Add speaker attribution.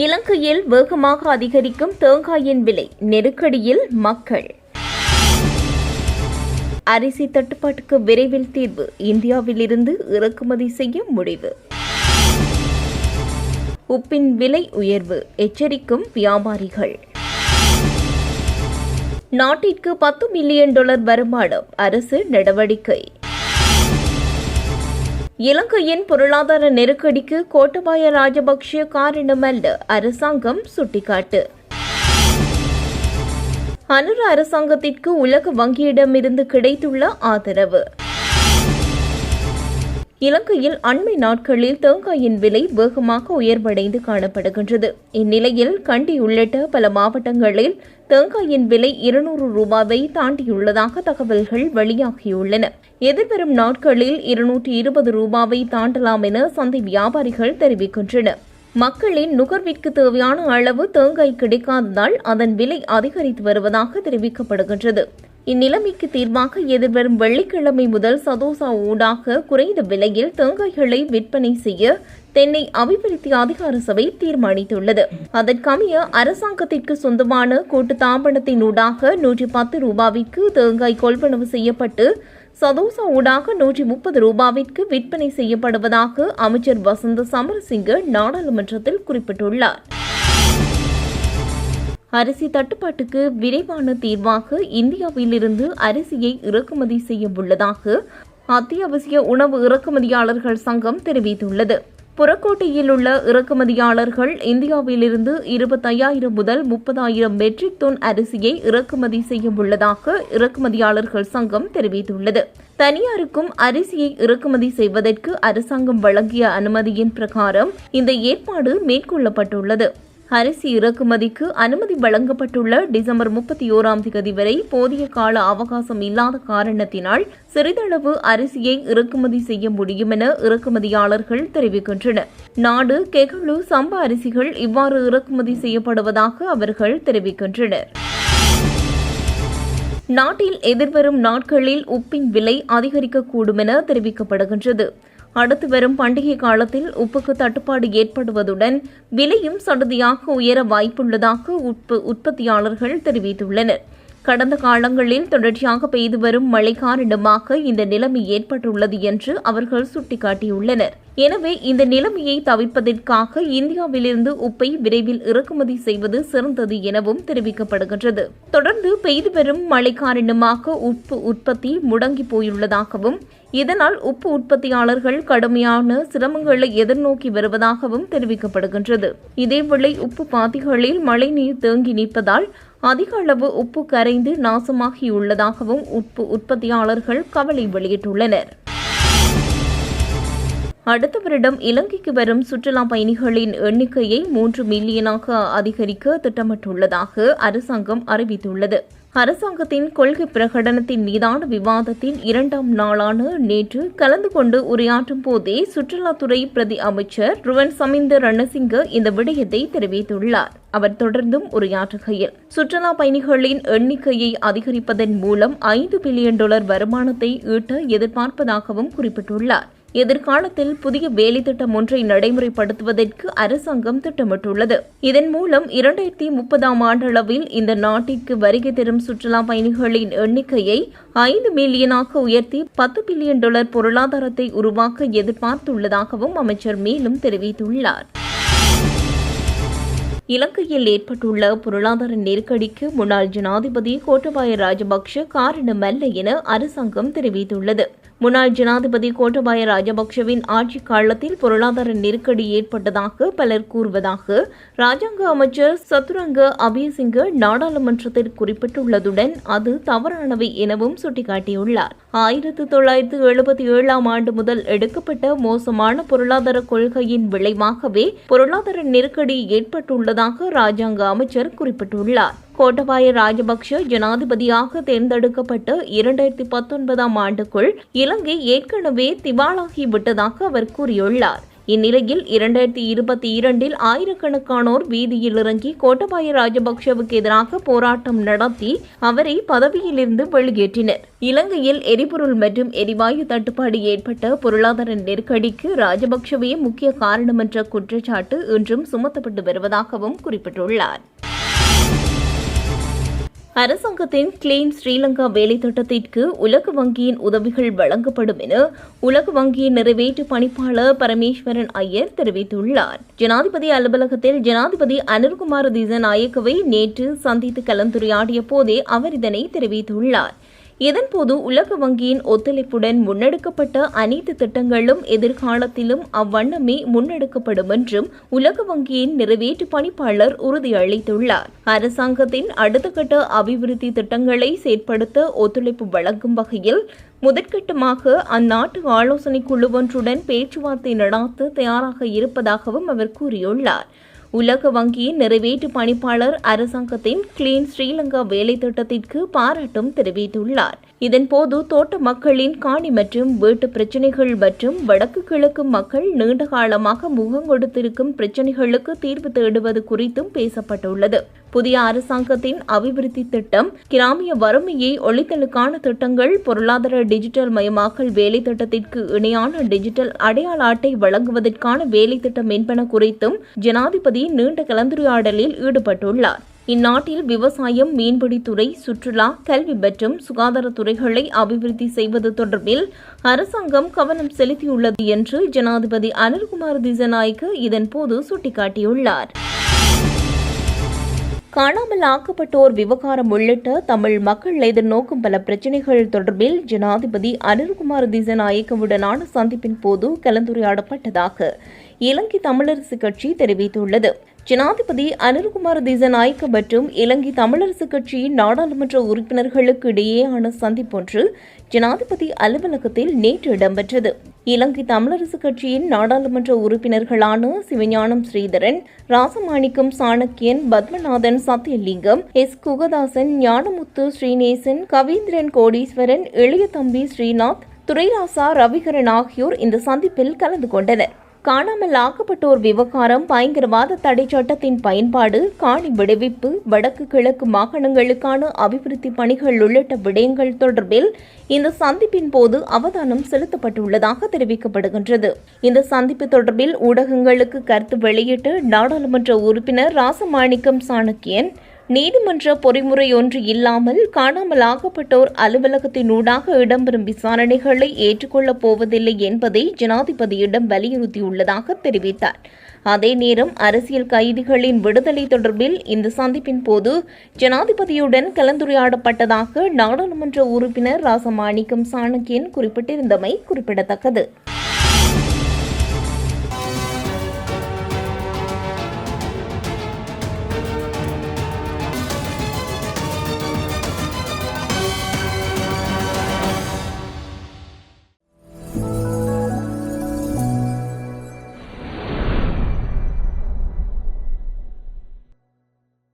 Speaker 1: இலங்கையில் வேகமாக அதிகரிக்கும் தேங்காயின் விலை நெருக்கடியில் மக்கள். அரிசி தட்டுப்பாட்டுக்கு விரைவில் தீர்வு. இந்தியாவிலிருந்து இறக்குமதி செய்ய முடிவு. உப்பின் விலை உயர்வு. எச்சரிக்கும் வியாபாரிகள். நாட்டிற்கு பத்து மில்லியன் டாலர் வருமானம். அரசு நடவடிக்கை. இலங்கையின் பொருளாதார நெருக்கடிக்கு கோட்டபாய ராஜபக்ஷ காரணமல்ல அரசாங்கம் சுட்டிக்காட்டு. அனுர அரசாங்கத்திற்கு உலக வங்கியிடமிருந்து கிடைத்துள்ள ஆதரவு. இலங்கையில் அண்மை நாட்களில் தேங்காயின் விலை வேகமாக உயர்வடைந்து காணப்படுகின்றது. இந்நிலையில் கண்டி உள்ளிட்ட பல மாவட்டங்களில் தேங்காயின் விலை இருநூறு ரூபாவை தாண்டியுள்ளதாக தகவல்கள் வெளியாகியுள்ளன. எதிர்வரும் நாட்களில் இருநூற்றி இருபது ரூபாவை தாண்டலாம் என சந்தை வியாபாரிகள் தெரிவிக்கின்றனர். மக்களின் நுகர்விற்கு தேவையான அளவு தேங்காய் கிடைக்காததால் அதன் விலை அதிகரித்து வருவதாக தெரிவிக்கப்படுகின்றது. இந்நிலைமைக்கு தீர்வாக எதிர்வரும் வெள்ளிக்கிழமை முதல் சதோசா ஊடாக குறைந்த விலையில் தேங்காய்களை விற்பனை செய்ய தென்னை அபிவிருத்தி அதிகார சபை தீர்மானித்துள்ளது. அதற்கமைய அரசாங்கத்திற்கு சொந்தமான கூட்டு தாம்பனத்தின் ஊடாக நூற்றி பத்து ரூபாவிற்கு தேங்காய் கொள்வனவு செய்யப்பட்டு சதோசா ஊடாக நூற்றி முப்பது ரூபாவிற்கு விற்பனை செய்யப்படுவதாக அமைச்சர் வசந்த சமரசிங்க நாடாளுமன்றத்தில் குறிப்பிட்டுள்ளார். அரிசி தட்டுப்பாட்டுக்கு விரைவான தீர்வாக இந்தியாவிலிருந்து அரிசியை இறக்குமதி செய்ய உள்ளதாக அத்தியாவசிய உணவு இறக்குமதியாளர்கள் சங்கம் தெரிவித்துள்ளது. புறக்கோட்டையில் உள்ள இறக்குமதியாளர்கள் இந்தியாவிலிருந்து இருபத்தையாயிரம் முதல் முப்பதாயிரம் மெட்ரிக் டன் அரிசியை இறக்குமதி செய்ய உள்ளதாக இறக்குமதியாளர்கள் சங்கம் தெரிவித்துள்ளது. தனியாருக்கும் அரிசியை இறக்குமதி செய்வதற்கு அரசாங்கம் வழங்கிய அனுமதியின் பிரகாரம் இந்த ஏற்பாடு மேற்கொள்ளப்பட்டுள்ளது. அரிசி இறக்குமதிக்கு அனுமதி வழங்கப்பட்டுள்ள டிசம்பர் முப்பத்தி ஓராம் தேதி வரை போதிய கால அவகாசம் இல்லாத காரணத்தினால் சிறிதளவு அரிசியை இறக்குமதி செய்ய முடியும் என இறக்குமதியாளர்கள் தெரிவிக்கின்றனர். நாடு கெகுழு சம்பா அரிசிகள் இவ்வாறு இறக்குமதி செய்யப்படுவதாக அவர்கள் தெரிவிக்கின்றனர். நாட்டில் எதிர்வரும் நாட்களில் உப்பின் விலை அதிகரிக்கக்கூடும் என தெரிவிக்கப்படுகின்றது. அடுத்து வரும் பண்டிகை காலத்தில் உப்புக்கு தட்டுப்பாடு ஏற்படுவதுடன் விலையும் சடுதியாக உயர வாய்ப்புள்ளதாக உப்பு உற்பத்தியாளர்கள் தெரிவித்துள்ளனர். கடந்த காலங்களில் தொடர்ச்சியாக பெய்து வரும் மழை காரணமாக இந்த நிலைமை ஏற்பட்டுள்ளது என்று அவர்கள் சுட்டிக்காட்டியுள்ளனர். எனவே இந்த நிலைமையை தவிர்ப்பதற்காக இந்தியாவிலிருந்து உப்பை விரைவில் இறக்குமதி செய்வது சிறந்தது எனவும் தெரிவிக்கப்படுகின்றது. தொடர்ந்து பெய்து வரும் மழை காரணமாக உப்பு உற்பத்தி முடங்கி போயுள்ளதாகவும் இதனால் உப்பு உற்பத்தியாளர்கள் கடுமையான சிரமங்களை எதிர்நோக்கி வருவதாகவும் தெரிவிக்கப்படுகின்றது. இதேவேளை உப்பு பாத்திகளில் மழைநீர் தேங்கி நிற்பதால் அதிக அளவு உப்பு கரைந்து நாசமாகியுள்ளதாகவும் உப்பு உற்பத்தியாளர்கள் கவலை வெளியிட்டுள்ளனர். அடுத்த வருடம் இலங்கைக்கு வரும் சுற்றுலா பயணிகளின் எண்ணிக்கையை மூன்று மில்லியனாக அதிகரிக்க திட்டமிட்டுள்ளதாக அரசாங்கம் அறிவித்துள்ளது. அரசாங்கத்தின் கொள்கை பிரகடனத்தின் மீதான விவாதத்தின் இரண்டாம் நாளான நேற்று கலந்து கொண்டு உரையாற்றும் போதே சுற்றுலாத்துறை பிரதி அமைச்சர் ருவன் சமிந்த ரணசிங்க இந்த விடயத்தை தெரிவித்துள்ளார். அவர் தொடர்ந்தும் உரையாற்றுகையில் சுற்றுலா பயணிகளின் எண்ணிக்கையை அதிகரிப்பதன் மூலம் ஐந்து பில்லியன் டாலர் வருமானத்தை ஈட்ட எதிர்பார்ப்பதாகவும் குறிப்பிட்டுள்ளார். எதிர்காலத்தில் புதிய வேலை திட்டம் ஒன்றை நடைமுறைப்படுத்துவதற்கு அரசாங்கம் திட்டமிட்டுள்ளது. இதன் மூலம் இரண்டாயிரத்தி முப்பதாம் ஆண்டளவில் இந்த நாட்டிற்கு வருகை தரும் சுற்றுலா பயணிகளின் எண்ணிக்கையை ஐந்து மில்லியனாக உயர்த்தி பத்து பில்லியன் டாலர் பொருளாதாரத்தை உருவாக்க எதிர்பார்த்துள்ளதாகவும் அமைச்சர் மேலும் தெரிவித்துள்ளார். இலங்கையில் ஏற்பட்டுள்ள பொருளாதார நெருக்கடிக்கு முன்னாள் ஜனாதிபதி கோட்டபாய ராஜபக்ஷ காரணமல்ல என அரசாங்கம் தெரிவித்துள்ளது. முன்னாள் ஜனாதிபதி கோட்டபாய ராஜபக்ஷவின் ஆட்சி காலத்தில் பொருளாதார நெருக்கடி ஏற்பட்டதாக பலர் கூறுவதாக ராஜாங்க அமைச்சர் சத்துரங்க அபயசிங்க நாடாளுமன்றத்தில் குறிப்பிட்டுள்ளதுடன் அது தவறானவை எனவும் சுட்டிக்காட்டியுள்ளார். ஆயிரத்து தொள்ளாயிரத்து எழுபத்தி ஏழாம் ஆண்டு முதல் எடுக்கப்பட்ட மோசமான பொருளாதார கொள்கையின் விளைவாகவே பொருளாதார நெருக்கடி ஏற்பட்டுள்ளதாக ராஜாங்க அமைச்சர் குறிப்பிட்டுள்ளார். கோட்டபாய ராஜபக்ஷ ஜனாதிபதியாக தேர்ந்தெடுக்கப்பட்டு இரண்டாயிரத்தி பத்தொன்பதாம் ஆண்டுக்குள் இலங்கை ஏற்கனவே திவாலாகி விட்டதாக அவர் கூறியுள்ளார். இந்நிலையில் இரண்டாயிரத்தி இருபத்தி இரண்டில் ஆயிரக்கணக்கானோர் வீதியில் இறங்கி கோட்டபாய ராஜபக்ஷவுக்கு எதிராக போராட்டம் நடத்தி அவரை பதவியிலிருந்து வெளியேற்றினர். இலங்கையில் எரிபொருள் மற்றும் எரிவாயு தட்டுப்பாடு ஏற்பட்ட பொருளாதார நெருக்கடிக்கு ராஜபக்ஷவே முக்கிய காரணம் என்ற குற்றச்சாட்டு இன்றும் சுமத்தப்பட்டு வருவதாகவும் குறிப்பிட்டுள்ளார். அரசாங்கத்தின் கிளீன் ஸ்ரீலங்கா வேலை திட்டத்திற்கு உலக வங்கியின் உதவிகள் வழங்கப்படும் என உலக வங்கியின் நிறைவேற்று பணிப்பாளர் பரமேஸ்வரன் ஐயர் தெரிவித்துள்ளார். ஜனாதிபதி அலுவலகத்தில் ஜனாதிபதி அனில்குமார் திசநாயக்கவை நேற்று சந்தித்து கலந்துரையாடிய போதே அவர் இதனை தெரிவித்துள்ளார். இதன்போது உலக வங்கியின் ஒத்துழைப்புடன் முன்னெடுக்கப்பட்ட அனைத்து திட்டங்களும் எதிர்காலத்திலும் அவ்வண்ணமே முன்னெடுக்கப்படும் என்றும் உலக வங்கியின் நிறைவேற்று பணிப்பாளர் உறுதியளித்துள்ளார் அரசாங்கத்தின் அடுத்த கட்ட அபிவிருத்தி திட்டங்களை செயற்படுத்த ஒத்துழைப்பு வழங்கும் வகையில் முதற்கட்டமாக அந்நாட்டு ஆலோசனை குழு ஒன்றுடன் பேச்சுவார்த்தை நடாத்த தயாராக இருப்பதாகவும் அவர் கூறியுள்ளார். உலக வங்கியின் நிறைவேற்று பணிப்பாளர் அரசாங்கத்தின் கிளீன் ஸ்ரீலங்கா வேலை திட்டத்திற்கு பாராட்டும் தெரிவித்துள்ளார். இதன்போது தோட்ட மக்களின் காணி மற்றும் வீட்டு பிரச்சினைகள் மற்றும் வடக்கு கிழக்கு மக்கள் நீண்ட காலமாக முகம் கொடுத்திருக்கும் பிரச்சினைகளுக்கு தீர்வு தேடுவது குறித்தும் பேசப்பட்டுள்ளது. புதிய அரசாங்கத்தின் அபிவிருத்தி திட்டம் கிராமிய வறுமையை ஒழித்தலுக்கான திட்டங்கள் பொருளாதார டிஜிட்டல் மயமாக்கல் வேலை திட்டத்திற்கு இணையான டிஜிட்டல் அடையாள அட்டை வழங்குவதற்கான வேலை திட்டம் என்பன குறித்தும் ஜனாதிபதி நீண்ட கலந்துரையாடலில் ஈடுபட்டுள்ளார். இந்நாட்டில் விவசாயம் மீன்பிடித்துறை சுற்றுலா கல்வி மற்றும் சுகாதாரத்துறைகளை அபிவிருத்தி செய்வது தொடர்பில் அரசாங்கம் கவனம் செலுத்தியுள்ளது என்று ஜனாதிபதி அனில்குமார் திசநாயக்க இதன்போது சுட்டிக்காட்டியுள்ளார். காணாமல் ஆக்கப்பட்டோர் விவகாரம் உள்ளிட்ட தமிழ் மக்கள் எதிர்நோக்கும் பல பிரச்சினைகள் தொடர்பில் ஜனாதிபதி அனில்குமார் திசநாயக்கவுடனான சந்திப்பின் போது கலந்துரையாடப்பட்டதாக இலங்கை தமிழரசு கட்சி தெரிவித்துள்ளது. ஜனாதிபதி அனில்குமார் திசநாயக்க மற்றும் இலங்கை தமிழரசு கட்சியின் நாடாளுமன்ற உறுப்பினர்களுக்கு இடையேயான சந்திப்பொன்று ஜனாதிபதி அலுவலகத்தில் நேற்று இடம்பெற்றது. இலங்கை தமிழரசு கட்சியின் நாடாளுமன்ற உறுப்பினர்களான சிவஞானம் ஸ்ரீதரன் ராசமாணிக்கம் சாணக்கியன் பத்மநாதன் சத்யலிங்கம் எஸ். குகதாசன் ஞானமுத்து ஸ்ரீநேசன் கவீந்திரன் கோடீஸ்வரன் இளையதம்பி ஸ்ரீநாத் துரைராசா ரவிகரன் ஆகியோர் இந்த சந்திப்பில் கலந்து கொண்டனர். காணாமல் ஆக்கப்பட்டோர் விவகாரம் பயங்கரவாத தடை சட்டத்தின் பயன்பாடு காணி விடுவிப்பு வடக்கு கிழக்கு மாகாணங்களுக்கான அபிவிருத்தி பணிகள் உள்ளிட்ட விடயங்கள் தொடர்பில் இந்த சந்திப்பின் போது அவதானம் செலுத்தப்பட்டுள்ளதாக தெரிவிக்கப்படுகின்றது. இந்த சந்திப்பு தொடர்பில் ஊடகங்களுக்கு கருத்து வெளியிட்டு நாடாளுமன்ற உறுப்பினர் ராசமாணிக்கம் சாணக்கியன் நீதிமன்ற பொறிமுறை ஒன்று இல்லாமல் காணாமலாக்கப்பட்டோர் அலுவலகத்தினூடாக இடம்பெறும் விசாரணைகளை ஏற்றுக்கொள்ளப் போவதில்லை என்பதை ஜனாதிபதியிடம் வலியுறுத்தியுள்ளதாக தெரிவித்தார். அதே நேரம் அரசியல் கைதிகளின் விடுதலை தொடர்பில் இந்த சந்திப்பின் போது ஜனாதிபதியுடன் கலந்துரையாடப்பட்டதாக நாடாளுமன்ற உறுப்பினர் ராசமாணிக்கம் சாணக்கியன் குறிப்பிட்டிருந்தமை குறிப்பிடத்தக்கது.